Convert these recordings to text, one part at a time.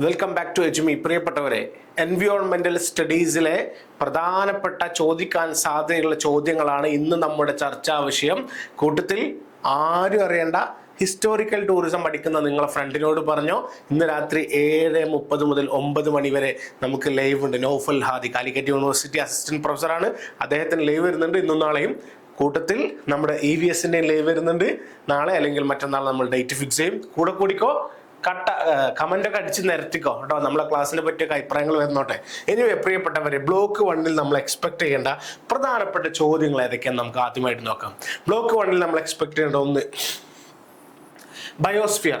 Welcome back to എജ്മി പ്രിയപ്പെട്ടവരെ എൻവിയോൺമെന്റൽ സ്റ്റഡീസിലെ പ്രധാനപ്പെട്ട ചോദിക്കാൻ സാധ്യതയുള്ള ചോദ്യങ്ങളാണ് ഇന്ന് നമ്മുടെ ചർച്ചാ വിഷയം. കൂട്ടത്തിൽ ആരും അറിയേണ്ട ഹിസ്റ്റോറിക്കൽ ടൂറിസം പഠിക്കുന്ന നിങ്ങളെ ഫ്രണ്ടിനോട് പറഞ്ഞോ. ഇന്ന് രാത്രി ഏഴ് മുപ്പത് മുതൽ ഒമ്പത് മണി വരെ നമുക്ക് ലൈവ് ഉണ്ട്. നോഫൽ ഹാദി കാലിക്കറ്റ് യൂണിവേഴ്സിറ്റി അസിസ്റ്റന്റ് പ്രൊഫസറാണ് അദ്ദേഹത്തിന് ലൈവ് വരുന്നുണ്ട്. ഇന്നും നാളെയും കൂട്ടത്തിൽ നമ്മുടെ ഇ വി എസിന്റെയും ലൈവ് വരുന്നുണ്ട്. നാളെ അല്ലെങ്കിൽ മറ്റന്നാൾ നമ്മൾ ഡേറ്റ് ഫിക്സ് ചെയ്യും. കൂടെ കൂടിക്കോ കട്ട കമന്റ് ഒക്കെ അടിച്ച് നിരത്തിക്കോ. കേട്ടോ നമ്മളെ ക്ലാസ്സിനെ പറ്റിയൊക്കെ അഭിപ്രായങ്ങൾ വരുന്നോട്ടെ. ഇനി പ്രിയപ്പെട്ടവരെ ബ്ലോക്ക് വണ്ണിൽ നമ്മൾ എക്സ്പെക്ട് ചെയ്യേണ്ട പ്രധാനപ്പെട്ട ചോദ്യങ്ങൾ ഏതൊക്കെയാണ് നമുക്ക് ആദ്യമായിട്ട് നോക്കാം. ബ്ലോക്ക് വണ്ണിൽ നമ്മൾ എക്സ്പെക്ട് ചെയ്യേണ്ട ഒന്ന് ബയോസ്ഫിയർ.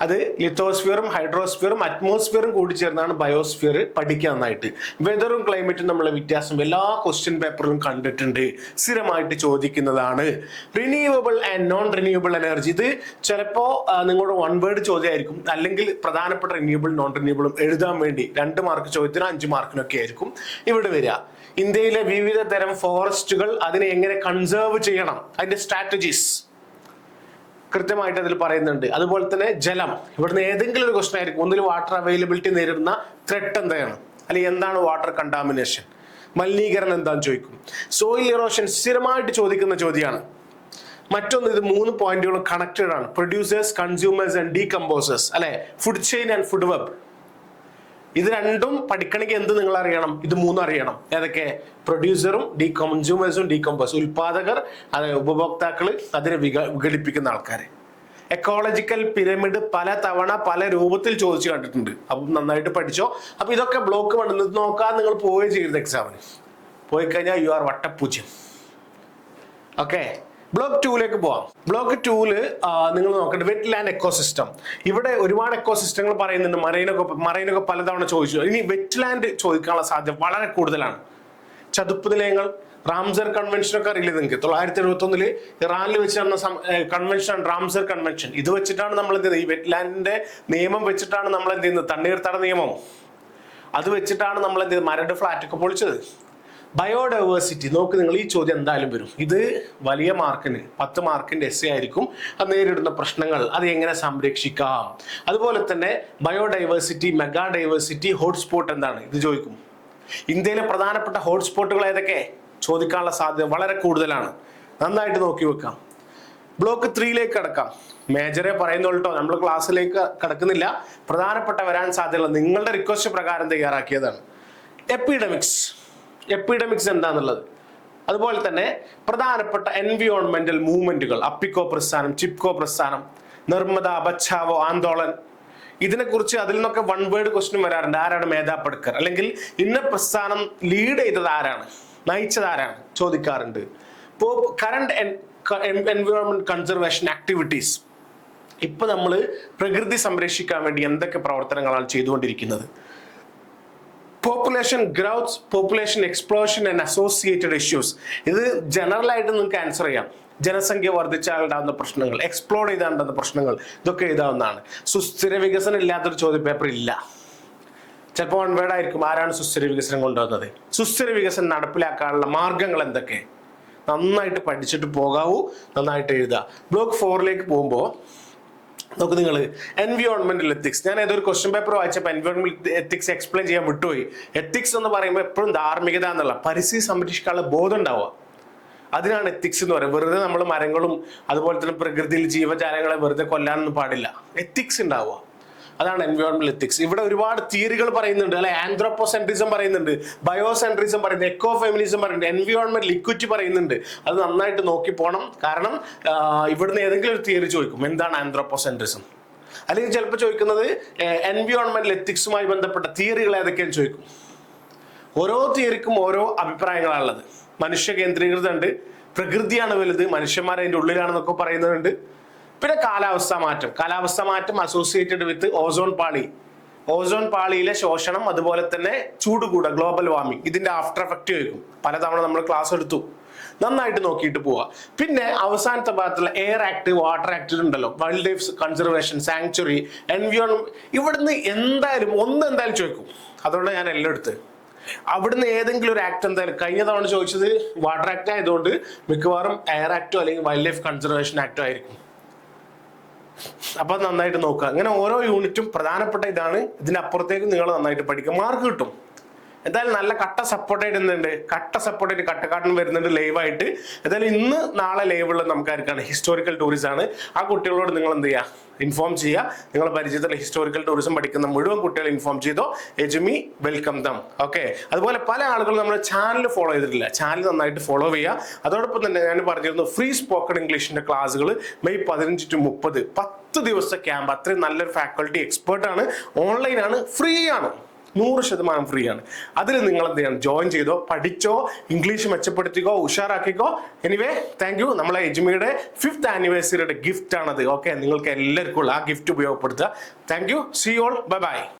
അത് ലിത്തോസ്ഫിയറും ഹൈഡ്രോസ്ഫിയറും അറ്റ്മോസ്ഫിയറും കൂടി ചേർന്നാണ് ബയോസ്ഫിയർ പഠിക്കുക നന്നായിട്ട്. വെതറും ക്ലൈമറ്റും നമ്മളെ വ്യത്യാസം എല്ലാ ക്വസ്റ്റ്യൻ പേപ്പറിലും കണ്ടിട്ടുണ്ട്. സ്ഥിരമായിട്ട് ചോദിക്കുന്നതാണ്. Renewable and non renewable energy ഇത് ചിലപ്പോൾ നിങ്ങളുടെ വൺ വേർഡ് ചോദ്യമായിരിക്കും. അല്ലെങ്കിൽ പ്രധാനപ്പെട്ട റിന്യൂവബിൾ നോൺ റിന്യൂവബിളും എഴുതാൻ വേണ്ടി രണ്ട് മാർക്ക് ചോദ്യത്തിന് അഞ്ച് മാർക്കിനൊക്കെ ആയിരിക്കും ഇവിടെ വരിക. ഇന്ത്യയിലെ വിവിധ തരം ഫോറസ്റ്റുകൾ അതിനെ എങ്ങനെ കൺസേർവ് ചെയ്യണം? അതിന്റെ സ്ട്രാറ്റജീസ് കൃത്യമായിട്ട് അതിൽ പറയുന്നുണ്ട്. അതുപോലെ തന്നെ ജലം. ഇവിടുന്ന് ഏതെങ്കിലും ഒരു ക്വസ്റ്റൻ ആയിരിക്കും. ഒന്നിൽ വാട്ടർ അവൈലബിലിറ്റി നേരിടുന്ന ത്രെട്ട് എന്താണ്? അല്ലെങ്കിൽ എന്താണ് വാട്ടർ കണ്ടാമിനേഷൻ മലിനീകരണം എന്താന്ന് ചോദിക്കും. സോയിൽ ഇറോഷൻ സ്ഥിരമായിട്ട് ചോദിക്കുന്ന ചോദ്യമാണ്. മറ്റൊന്ന് ഇത് മൂന്ന് പോയിന്റുകളും കണക്റ്റഡ് ആണ്. പ്രൊഡ്യൂസേഴ്സ് കൺസ്യൂമേഴ്സ് ആൻഡ് ഡീകമ്പോസേഴ്സ് അല്ലെ? Food chain and food web ഇത് രണ്ടും പഠിക്കണമെങ്കിൽ എന്ത് നിങ്ങൾ അറിയണം ഇത് മൂന്നും അറിയണം. ഏതൊക്കെ? പ്രൊഡ്യൂസറും ഡി കൺസ്യൂമേഴ്സും ഡീകമ്പോസ് ഉൽപാദകർ അതായത് ഉപഭോക്താക്കൾ അതിനെ വിക വിഘടിപ്പിക്കുന്ന ആൾക്കാർ എക്കോളജിക്കൽ പിരമിഡ് പല തവണ പല രൂപത്തിൽ ചോദിച്ചു കണ്ടിട്ടുണ്ട്. അപ്പം നന്നായിട്ട് പഠിച്ചോ. അപ്പം ഇതൊക്കെ ബ്ലോക്ക് വണ്ണിൽ നോക്കാൻ നിങ്ങൾ പോവുകയും ചെയ്യരുത് എക്സാമിന് പോയി കഴിഞ്ഞാൽ യു ആർ വട്ടപ്പൂജ്യം ഓക്കെ ബ്ലോക്ക് ടൂവിലേക്ക് പോവാം. ബ്ലോക്ക് ടൂവിൽ നിങ്ങൾ നോക്കേണ്ട വെറ്റ് ലാൻഡ് എക്കോസിസ്റ്റം ഇവിടെ ഒരുപാട് എക്കോസിസ്റ്റങ്ങൾ പറയുന്നുണ്ട്. മറൈനൊക്കെ മറൈനൊക്കെ പലതവണ ചോദിച്ചു. ഇനി വെറ്റ് ലാൻഡ് ചോദിക്കാനുള്ള സാധ്യത വളരെ കൂടുതലാണ്. ചതുപ്പ് നിലയങ്ങൾ റാംസർ കൺവെൻഷൻ ഒക്കെ അറിയില്ല നിങ്ങൾക്ക്? തൊള്ളായിരത്തി എഴുപത്തി ഒന്നിൽ ഇറാനിൽ വെച്ച് നടന്ന കൺവെൻഷൻ റാംസർ കൺവെൻഷൻ ഇത് വെച്ചിട്ടാണ് നമ്മൾ എന്ത് ചെയ്യുന്നത്? ഈ വെറ്റ് ലാൻഡിന്റെ നിയമം വെച്ചിട്ടാണ് നമ്മൾ എന്ത് ചെയ്യുന്നത്? തണ്ണീർത്തട നിയമം. അത് വെച്ചിട്ടാണ് നമ്മൾ എന്ത് ചെയ്തത് മരട് ഫ്ലാറ്റ് ഒക്കെ പൊളിച്ചത്. ബയോഡൈവേഴ്സിറ്റി. നോക്ക് നിങ്ങൾ ഈ ചോദ്യം എന്തായാലും വരും. ഇത് വലിയ മാർക്കിന് പത്ത് മാർക്കിന്റെ എസ് ആയിരിക്കും. അത് നേരിടുന്ന പ്രശ്നങ്ങൾ അത് എങ്ങനെ സംരക്ഷിക്കാം? അതുപോലെ തന്നെ ബയോഡൈവേഴ്സിറ്റി മെഗാ ഡൈവേഴ്സിറ്റി ഹോട്ട്സ്പോട്ട് എന്താണ്? ഇത് ചോദിക്കും. ഇന്ത്യയിലെ പ്രധാനപ്പെട്ട ഹോട്ട്സ്പോട്ടുകൾ ഏതൊക്കെ? ചോദിക്കാനുള്ള സാധ്യത വളരെ കൂടുതലാണ്. നന്നായിട്ട് നോക്കി വെക്കാം. ബ്ലോക്ക് ത്രീയിലേക്ക് കടക്കാം. മേജറെ പറയുന്നുള്ളൂ നമ്മൾ ക്ലാസ്സിലേക്ക് കടക്കുന്നില്ല. പ്രധാനപ്പെട്ട വരാൻ സാധ്യതയുള്ള നിങ്ങളുടെ റിക്വസ്റ്റ് പ്രകാരം തയ്യാറാക്കിയതാണ്. എപ്പിഡമിക്സ്. എപ്പിഡമിക്സ് എന്താണെന്നുള്ളത് അതുപോലെ തന്നെ പ്രധാനപ്പെട്ട എൻവിയോൺമെന്റൽ മൂവ്മെന്റുകൾ അപ്പിക്കോ പ്രസ്ഥാനം ചിപ്കോ പ്രസ്ഥാനം നിർമ്മദ ബച്ചാവോ ആന്തോളൻ ഇതിനെക്കുറിച്ച് അതിൽ നിന്നൊക്കെ വൺ വേർഡ് ക്വസ്റ്റ്യൻ വരാറുണ്ട്. ആരാണ് മേധാ അല്ലെങ്കിൽ ഇന്ന പ്രസ്ഥാനം ലീഡ് ചെയ്തത് ആരാണ്? നയിച്ചത് ആരാണ്? ചോദിക്കാറുണ്ട്. ഇപ്പോൾ കറണ്ട് എൻവയോൺമെന്റ് കൺസർവേഷൻ ആക്ടിവിറ്റീസ് ഇപ്പൊ നമ്മൾ പ്രകൃതി സംരക്ഷിക്കാൻ വേണ്ടി എന്തൊക്കെ പ്രവർത്തനങ്ങളാണ് ചെയ്തുകൊണ്ടിരിക്കുന്നത്? Population growth population explosion and associated issues ഇത് ജനറൽ ആയിട്ട് നിങ്ങൾക്ക് ആൻസർ ചെയ്യാം. ജനസംഖ്യ വർദ്ധിച്ചാൽ ഉണ്ടാകുന്ന പ്രശ്നങ്ങൾ എക്സ്പ്ലോർ ചെയ്താണ്ടാകുന്ന പ്രശ്നങ്ങൾ ഇതൊക്കെ എഴുതാവുന്നതാണ് സുസ്ഥിര വികസനം ഇല്ലാത്തൊരു ചോദ്യ പേപ്പർ ഇല്ല. ചിലപ്പോൾ വൺ വേർഡ് ആയിരിക്കും. ആരാണ് സുസ്ഥിര വികസനം കൊണ്ടുവന്നത്? സുസ്ഥിര വികസനം നടപ്പിലാക്കാനുള്ള മാർഗങ്ങൾ എന്തൊക്കെ? നന്നായിട്ട് പഠിച്ചിട്ട് പോകാവൂ നന്നായിട്ട് എഴുതുക. ബ്ലോക്ക് ഫോറിലേക്ക് പോകുമ്പോൾ നോക്ക് നിങ്ങൾ എൻവിയോൺമെന്റൽ എത്തിക്സ് ഞാൻ ഏതൊരു ക്വസ്റ്റ്യൻ പേപ്പർ വായിച്ചപ്പോൾ എൻവിയോൺമെന്റ് എത്തിക്സ് എക്സ്പ്ലെയിൻ ചെയ്യാൻ വിട്ടുപോയി. എത്തിക്സ് എന്ന് പറയുമ്പോൾ എപ്പോഴും ധാർമ്മികത എന്നുള്ള പരിസ്ഥിതി സംരക്ഷിക്കാനുള്ള ബോധം ഉണ്ടാവുക. അതിനാണ് എത്തിക്സ് എന്ന് പറയുന്നത്. വെറുതെ നമ്മൾ മരങ്ങളും അതുപോലെ തന്നെ പ്രകൃതിയിൽ ജീവജാലങ്ങളെ വെറുതെ കൊല്ലാനൊന്നും പാടില്ല. എത്തിക്സ് ഉണ്ടാവുക. അതാണ് എൻവയോൺമെന്റ് എത്തിക്സ് ഇവിടെ ഒരുപാട് തിയറികൾ പറയുന്നുണ്ട്. അല്ലെ ആന്ത്രോപ്പോസെൻട്രിസം പറയുന്നുണ്ട് ബയോസെൻട്രിസം പറയുന്നുണ്ട് എക്കോ ഫെമിനിസം പറയുന്നുണ്ട് എൻവയോൺമെന്റ് ഇക്വിറ്റി പറയുന്നുണ്ട്. അത് നന്നായിട്ട് നോക്കി പോകണം കാരണം ഇവിടുന്ന് ഏതെങ്കിലും ഒരു തിയറി ചോദിക്കും എന്താണ് ആന്ത്രോപ്പോസെൻട്രിസം അല്ലെങ്കിൽ ചിലപ്പോൾ ചോദിക്കുന്നത് എൻവയോൺമെന്റൽ എത്തിക്സുമായി ബന്ധപ്പെട്ട തിയറികൾ ഏതൊക്കെയാണ് ചോദിക്കും. ഓരോ തിയറിക്കും ഓരോ അഭിപ്രായങ്ങളാണുള്ളത്. മനുഷ്യ കേന്ദ്രീകൃതമുണ്ട് പ്രകൃതിയാണ് വലുത് മനുഷ്യന്മാർ അതിന്റെ ഉള്ളിലാണെന്നൊക്കെ പറയുന്നുണ്ട് പിന്നെ കാലാവസ്ഥ മാറ്റം. കാലാവസ്ഥ മാറ്റം അസോസിയേറ്റഡ് വിത്ത് ഓസോൺ പാളി. ഓസോൺ പാളിയിലെ ശോഷണം അതുപോലെ തന്നെ ചൂട് കൂടുക ഗ്ലോബൽ വാർമിംഗ് ഇതിന്റെ ആഫ്റ്റർ എഫക്റ്റ് വയ്ക്കും പലതവണ നമ്മൾ ക്ലാസ് എടുത്തു. നന്നായിട്ട് നോക്കിയിട്ട് പോവുക പിന്നെ അവസാനത്തെ ഭാഗത്തുള്ള എയർ ആക്ട് വാട്ടർ ആക്ട് ഉണ്ടല്ലോ wildlife conservation sanctuary environment ഇവിടുന്ന് എന്തായാലും ഒന്ന് എന്തായാലും ചോദിക്കും. അതുകൊണ്ട് ഞാൻ എല്ലാം എടുത്ത് അവിടുന്ന് ഏതെങ്കിലും ഒരു ആക്ട് എന്തായാലും കഴിഞ്ഞ തവണ ചോദിച്ചത് വാട്ടർ ആക്ട് ആയതുകൊണ്ട് മിക്കവാറും എയർ ആക്ടോ അല്ലെങ്കിൽ വൈൽഡ് ലൈഫ് കൺസർവേഷൻ ആക്ടോ ആയിരിക്കും. അപ്പൊ നന്നായിട്ട് നോക്കുക. അങ്ങനെ ഓരോ യൂണിറ്റും പ്രധാനപ്പെട്ട ഇതാണ്. ഇതിനപ്പുറത്തേക്ക് നിങ്ങൾ നന്നായിട്ട് പഠിക്കുക. മാർക്ക് കിട്ടും. എന്തായാലും നല്ല കട്ട സപ്പോർട്ട് ആയിട്ടുണ്ട് കട്ട സപ്പോർട്ട് ആയിട്ട് കട്ടക്കാട്ടൻ വരുന്നുണ്ട് ലൈവായിട്ട് എന്തായാലും ഇന്ന് നാളെ ലൈവ് ഉള്ളത് നമുക്ക് ആർക്കാണ് ഹിസ്റ്റോറിക്കൽ ടൂറിസം ആണ്. ആ കുട്ടികളോട് നിങ്ങൾ എന്ത് ചെയ്യുക ഇൻഫോം ചെയ്യുക നിങ്ങളെ പരിചയത്തിലുള്ള ഹിസ്റ്റോറിക്കൽ ടൂറിസം പഠിക്കുന്ന മുഴുവൻ കുട്ടികളെ ഇൻഫോം ചെയ്തോ. എജുമി വെൽക്കം ദം ഓക്കെ അതുപോലെ പല ആളുകളും നമ്മുടെ ചാനൽ ഫോളോ ചെയ്തിട്ടില്ല. ചാനൽ നന്നായിട്ട് ഫോളോ ചെയ്യുക അതോടൊപ്പം തന്നെ ഞാൻ പറഞ്ഞിരുന്നു ഫ്രീ സ്പോക്കൺ ഇംഗ്ലീഷിന്റെ ക്ലാസ്സുകൾ മെയ് പതിനഞ്ച് ടു മുപ്പത്. പത്ത് ദിവസത്തെ ക്യാമ്പ് അത്രയും നല്ലൊരു ഫാക്കൾട്ടി എക്സ്പേർട്ട് ആണ്. ഓൺലൈനാണ് ഫ്രീ ആണ്. നൂറ് ശതമാനം ഫ്രീ ആണ്. അതിൽ നിങ്ങൾ എന്ത് ചെയ്യണം? ജോയിൻ ചെയ്തോ പഠിച്ചോ ഇംഗ്ലീഷ് മെച്ചപ്പെടുത്തിക്കോ ഉഷാറാക്കിക്കോ. എനിവേ താങ്ക് യു നമ്മളെ എജ്മിയുടെ ഫിഫ്ത് ആനിവേഴ്സറിയുടെ ഗിഫ്റ്റ് ആണത്. ഓക്കെ നിങ്ങൾക്ക് എല്ലാവർക്കും ആ ഗിഫ്റ്റ് ഉപയോഗപ്പെടുത്തുക. Thank you see all bye bye